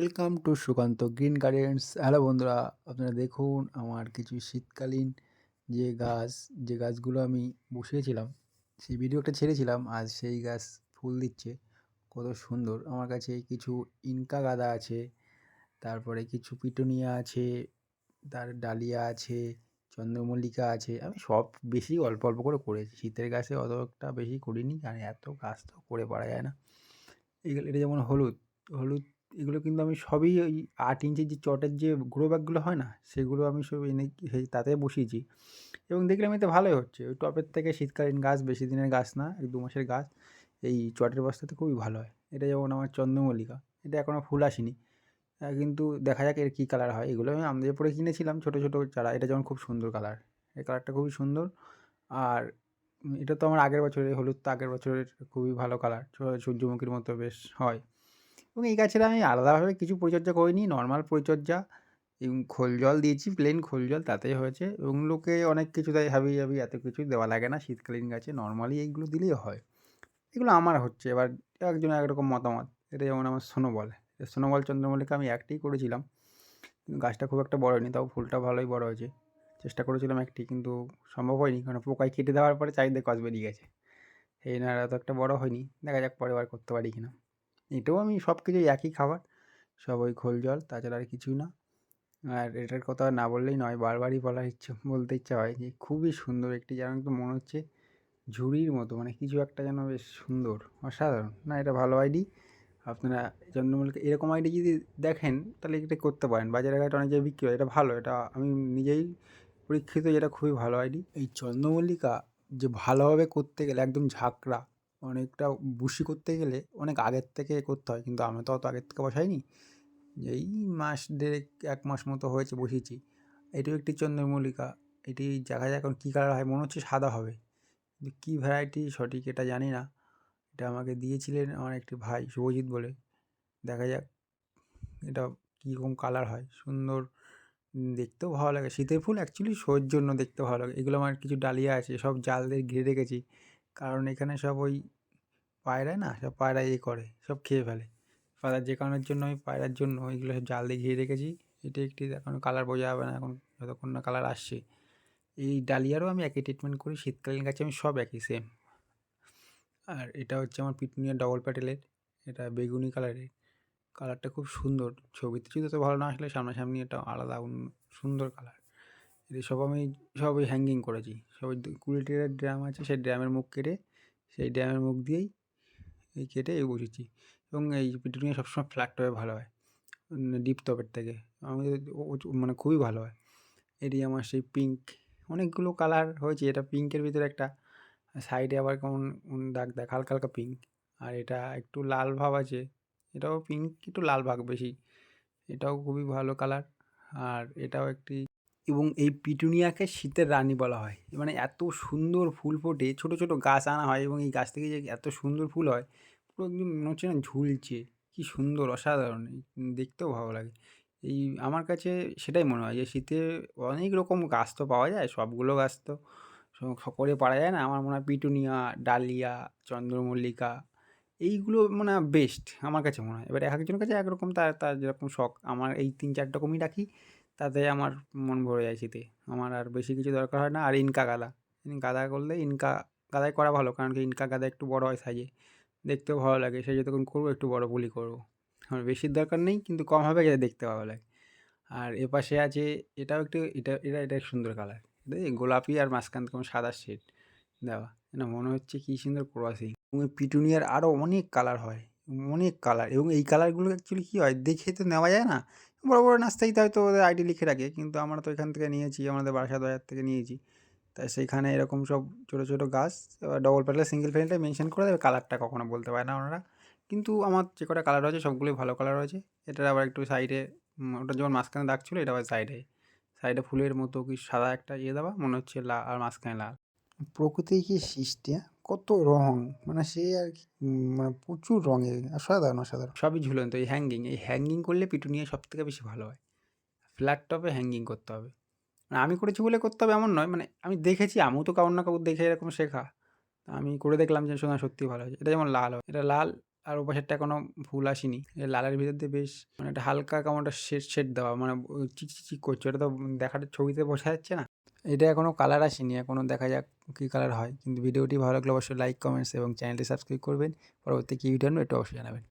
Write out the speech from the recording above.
Welcome to Sukanta green gardens hello বন্ধুরা। আপনারা দেখুন, আমার কিছু শীতকালীন যে গাছ, যে গাছগুলো আমি বসিয়েছিলাম, সেই ভিডিওটা ছেড়েছিলাম, আজ সেই গাছ ফুল দিচ্ছে। কত সুন্দর। আমার কাছে কিছু ইনকা গাঁদা আছে, তারপরে কিছু পিটুনিয়া আছে, তার ডালিয়া আছে, চন্দ্রমল্লিকা আছে। আমি সব বেশি অল্প অল্প করে করেছি। শীতের গাছে অত একটা বেশি করিনি কারণ এত গাছ তো করে পারা যায় না। এগুলো এটা যেমন হলুদ হলুদ এগুলো কিন্তু আমি সবই ওই আট ইঞ্চির যে চটের যে গ্রো ব্যাগগুলো হয় না, সেগুলো আমি সব এনে তাতে বসিয়েছি। এবং দেখলাম এতে ভালোই হচ্ছে। ওই টবের থেকে শীতকালীন গাছ, বেশি দিনের গাছ না, এক দু মাসের গাছ, এই চটের বস্তাতে খুবই ভালো হয়। এটা যেমন আমার চন্দ্রমল্লিকা, এটা এখনও ফুল আসেনি। কিন্তু দেখা যাক এর কী কালার হয়। এগুলো আমি আমাদের পরে কিনেছিলাম ছোটো ছোটো চারা, এটা যেমন খুব সুন্দর কালার। এই কালারটা খুবই সুন্দর। আর এটা তো আমার আগের বছরের হলুদ তো আগের বছরের খুবই ভালো কালার। সূর্যমুখীর মতো বেশ হয়। এবং এই গাছের আমি আলাদাভাবে কিছু পরিচর্যা করিনি নর্মাল পরিচর্যা। এবং খোল জল দিয়েছি প্লেন খোল জল, তাতেই হয়েছে। এবং লোকে অনেক কিছু তাই হাবি হাবি এত কিছু দেওয়া লাগে না শীতকালীন গাছে নর্মালি এইগুলো দিলেই হয়। এগুলো আমার হচ্ছে। এবার একজন একরকম মতামত। এটা যেমন আমার সোনোবল সোনোবল চন্দ্রমল্লিকা আমি একটাই করেছিলাম। কিন্তু গাছটা খুব একটা বড় হয়নি, তাও ফুলটা ভালোই বড় হয়েছে। চেষ্টা করেছিলাম একটি, কিন্তু সম্ভব হয়নি। কারণ পোকায় কেটে দেওয়ার পরে চারিদিকে কস বেরিয়ে গেছে। এই না, এত একটা বড় হয়নি। দেখা যাক পরের বার করতে পারি কিনা। এটাও আমি সব কিছুই একই খাবার, সব ওই খোল জল, তাছাড়া আর কিছুই না। আর এটার কথা না বললেই নয়, বারবারই বলার ইচ্ছে, বলতে ইচ্ছা হয় যে খুবই সুন্দর একটি যেন একটু মনে হচ্ছে ঝুড়ির মতো মানে কিছু একটা যেন বেশ সুন্দর, অসাধারণ। না, এটা ভালো আইডি। আপনারা চন্দ্রমল্লিকা এরকম আইডি যদি দেখেন, তাহলে এটা করতে পারেন। বাজারে ঘাটে অনেক জায়গায় বিক্রি হয়, এটা ভালো, এটা আমি নিজেই পরীক্ষিত যেটা খুবই ভালো আইডি। এই চন্দ্রমল্লিকা যে ভালোভাবে করতে গেলে একদম ঝাঁকড়া অনেকটা বুশি করতে গেলে অনেক আগের থেকে করতে হয়। কিন্তু আমি তো অত আগের থেকে বসাইনি। এই মাস দেড়েক, এক মাস মতো হয়েছে বসিয়েছি। এটিও একটি চন্দ্রমল্লিকা। এটি দেখা যাক এখন কী কালার হয় মনে হচ্ছে সাদা হবে। কিন্তু কী ভ্যারাইটি সঠিক এটা জানি না। এটা আমাকে দিয়েছিলেন আমার একটি ভাই শুভজিৎ বলে। দেখা যাক এটা কীরকম কালার হয়। সুন্দর দেখতেও ভালো লাগে। শীতের ফুল অ্যাকচুয়ালি শোয়ের জন্য দেখতে ভালো লাগে। এগুলো আমার কিছু ডালিয়া আছে, সব জাল দিয়ে ঘিরে রেখেছি। কারণ এখানে সব ওই পায়রা না, সব পায়রা ইয়ে করে, সব খেয়ে ফেলে। পায়রা যে কারণের জন্য আমি পায়রার জন্য এগুলো সব জাল দিয়ে ঘিরে রেখেছি। এটা একটি এখন কালার বোঝা যাবে না, এখন যতক্ষণ না কালার আসছে। এই ডালিয়ারও আমি একই ট্রিটমেন্ট করি, শীতকালীন গাছে আমি সব একই সেম আর এটা হচ্ছে আমার পিটুনিয়া ডবল প্যাটেলের এটা বেগুনি কালারের কালারটা খুব সুন্দর, ছবিতে যদি তো ভালো না আসলে সামনাসামনি এটা আলাদা সুন্দর কালার এটা সব আমি সবই হ্যাঙ্গিং করেছি সব কুড়ি লিটারের ড্রাম আছে, সেই ড্রামের মুখ কেটে, সেই ড্রামের মুখ দিয়েই এই কেটে এই বসেছি। এবং এই পিটুনিয়া সবসময় ফ্ল্যাট টবে ভালো হয়। ডিপ টবের থেকে। আমাদের মানে খুবই ভালো হয়। এটি আমার সেই পিঙ্ক অনেকগুলো কালার হয়েছে। এটা পিঙ্কের ভিতরে একটা সাইডে আবার কেমন দাগ দাগ, হালকা হালকা পিঙ্ক আর এটা একটু লাল ভাব আছে। এটাও পিঙ্ক একটু লাল ভাগ বেশি। এটাও খুবই ভালো কালার আর এটাও একটি এবং এই পিটুনিয়াকে শীতের রানী বলা হয়। মানে এত সুন্দর ফুল ফোটে। ছোট ছোট গাছ আনা হয় এবং এই গাছ থেকে যে এত সুন্দর ফুল হয় পুরো একদম মনে হচ্ছে না ঝুলছে। কি সুন্দর, অসাধারণ। দেখতেও ভালো লাগে। এই আমার কাছে সেটাই মনে হয় যে শীতে অনেক রকম গাছ তো পাওয়া যায়, সবগুলো গাছ তো সকলে পারা যায় না। আমার মনে হয় পিটুনিয়া, ডালিয়া, চন্দ্রমল্লিকা, এইগুলো মানে বেস্ট আমার কাছে মনে হয়। এবার এক একজনের কাছে একরকম তার তার যেরকম শখ। আমার এই তিন চার রকমই রাখি, তাতে আমার মন ভরে যায় শীতে। আমার আর বেশি কিছু দরকার হয় না। আর ইনকা গাদা। গাদা করলে ইনকা গাদাই করা ভালো। কারণ কি ইনকা গাদা একটু বড় হয় সাইজে। দেখতেও ভালো লাগে সেই যতক্ষণ করব একটু বড় পুলি করব। আমার বেশির দরকার নেই, কিন্তু কম হবে যাতে দেখতে ভালো লাগে। আর এপাশে আছে, এটাও একটু, এটা এটা এটা সুন্দর কালার গোলাপি আর মাঝখান থেকে সাদা শেড দেওয়া। না মনে হচ্ছে কী সুন্দর ক্রসিং। এবং পিটুনিয়ার আরও অনেক কালার হয়, অনেক কালার এবং এই কালারগুলো অ্যাকচুয়ালি কী হয়, দেখে তো নেওয়া যায় না। বড় বড় নাস্তাইতে হয়তো ওদের আইডি লিখে রাখে, কিন্তু আমরা তো এখান থেকে নিয়েছি, আমাদের বাসা বাজার থেকে নিয়েছি। তাই সেখানে এরকম সব ছোটো ছোটো গাছ ডবল প্যাটেল সিঙ্গেল প্যাটেলটা মেনশন করে দেবে কালারটা কখনো বলতে পারে না ওনারা। কিন্তু আমার যে কটা কালার রয়েছে সবগুলোই ভালো কালার রয়েছে। এটার আবার একটু সাইডে ওটা যেমন মাঝখানে দাগ ছিল এটা আবার সাইডে সাইডে ফুলের মতো কি সাদা একটা ইয়ে দেওয়া মনে হচ্ছে লাল আর মাঝখানে লাল। প্রকৃতি কি সৃষ্টি হ্যাঁ? কত রং মানে সে আর কি মানে প্রচুর রঙের অসাধারণ অসাধারণ। সবই ঝুলন্ত এই হ্যাঙ্গিং এই হ্যাঙ্গিং করলে পিটুনিয়া সব থেকে বেশি ভালো হয়। ফ্ল্যাট টপে হ্যাঙ্গিং করতে হবে। মানে আমি করেছি বলে করতে হবে এমন নয়। মানে আমি দেখেছি, আমিও তো কাউর না কাউর দেখে এরকম শেখা। আমি করে দেখলাম যে শোনা সত্যি ভালো হয়েছে। এটা যেমন লাল হয়, এটা লাল আর ওপাশেরটা কোনো ফুল আসেনি। লালের ভিতর দিয়ে বেশ মানে একটা হালকা কেমন একটা শেড শেড দেওয়া মানে ওই চিক চিক চিক করছে। ওটা তো দেখার ছবিতে বোঝা যাচ্ছে না। এটা এখনও কালার আসেনি এখনও দেখা যাক কী কালার হয়। কিন্তু ভিডিওটি ভালো লাগলে অবশ্যই লাইক কমেন্টস এবং চ্যানেলটি সাবস্ক্রাইব করবেন। পরবর্তী কী ভিডিও একটু অবশ্যই জানাবেন।